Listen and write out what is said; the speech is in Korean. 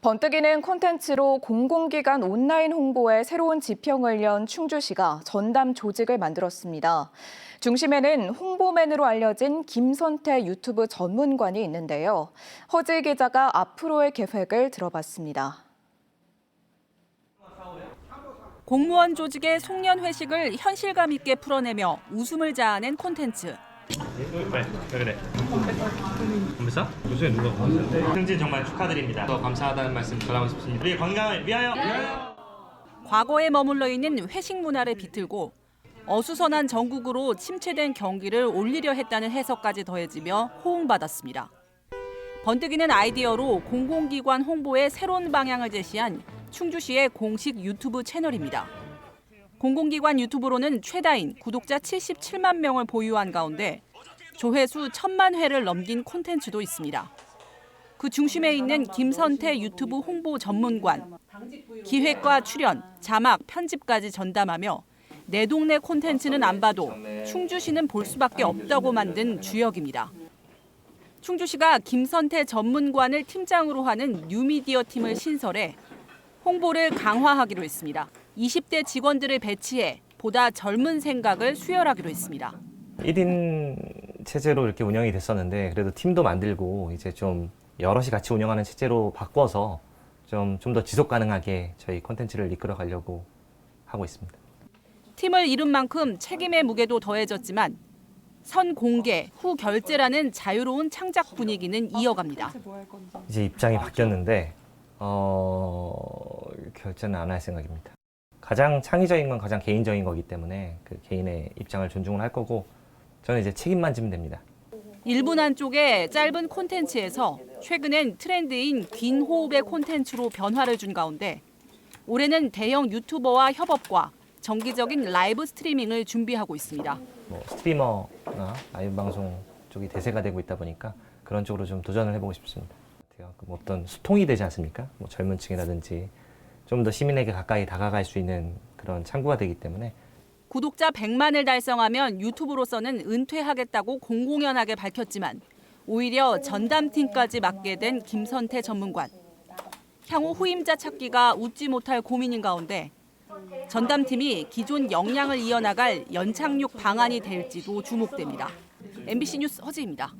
번뜩이는 콘텐츠로 공공기관 온라인 홍보에 새로운 지평을 연 충주시가 전담 조직을 만들었습니다. 중심에는 홍보맨으로 알려진 김선태 유튜브 전문관이 있는데요. 허지 기자가 앞으로의 계획을 들어봤습니다. 공무원 조직의 송년 회식을 현실감 있게 풀어내며 웃음을 자아낸 콘텐츠. 왜? 왜 그래? 감사? 요새 누가 감사한데? 승진 정말 축하드립니다. 더 감사하다는 말씀 전하고 싶습니다. 우리의 건강을 위하여! 과거에 머물러 있는 회식 문화를 비틀고 어수선한 전국으로 침체된 경기를 올리려 했다는 해석까지 더해지며 호응받았습니다. 번뜩이는 아이디어로 공공기관 홍보의 새로운 방향을 제시한 충주시의 공식 유튜브 채널입니다. 공공기관 유튜브로는 최다인 구독자 77만 명을 보유한 가운데 조회수 1천만 회를 넘긴 콘텐츠도 있습니다. 그 중심에 있는 김선태 유튜브 홍보 전문관, 기획과 출연, 자막, 편집까지 전담하며 내 동네 콘텐츠는 안 봐도 충주시는 볼 수밖에 없다고 만든 주역입니다. 충주시가 김선태 전문관을 팀장으로 하는 뉴미디어 팀을 신설해 홍보를 강화하기로 했습니다. 20대 직원들을 배치해 보다 젊은 생각을 수혈하기로 했습니다. 1인 체제로 이렇게 운영이 됐었는데 그래도 팀도 만들고 이제 좀 여럿이 같이 운영하는 체제로 바꿔서 좀 좀 더 지속 가능하게 저희 콘텐츠를 이끌어 가려고 하고 있습니다. 팀을 이룬 만큼 책임의 무게도 더해졌지만 선 공개, 후 결제라는 자유로운 창작 분위기는 이어갑니다. 이제 입장이 바뀌었는데 어, 결제는 안 할 생각입니다. 가장 창의적인 건 가장 개인적인 거기 때문에 그 개인의 입장을 존중을 할 거고 저는 이제 책임만 지면 됩니다. 일분한 쪽의 짧은 콘텐츠에서 최근엔 트렌드인 긴 호흡의 콘텐츠로 변화를 준 가운데 올해는 대형 유튜버와 협업과 정기적인 라이브 스트리밍을 준비하고 있습니다. 뭐 스트리머나 라이브 방송 쪽이 대세가 되고 있다 보니까 그런 쪽으로 좀 도전을 해보고 싶습니다. 어떤 소통이 되지 않습니까? 뭐 젊은 층이라든지 좀 더 시민에게 가까이 다가갈 수 있는 그런 창구가 되기 때문에 구독자 100만을 달성하면 유튜브로서는 은퇴하겠다고 공공연하게 밝혔지만 오히려 전담팀까지 맡게 된 김선태 전문관. 향후 후임자 찾기가 웃지 못할 고민인 가운데 전담팀이 기존 역량을 이어나갈 연착륙 방안이 될지도 주목됩니다. MBC 뉴스 허지입니다.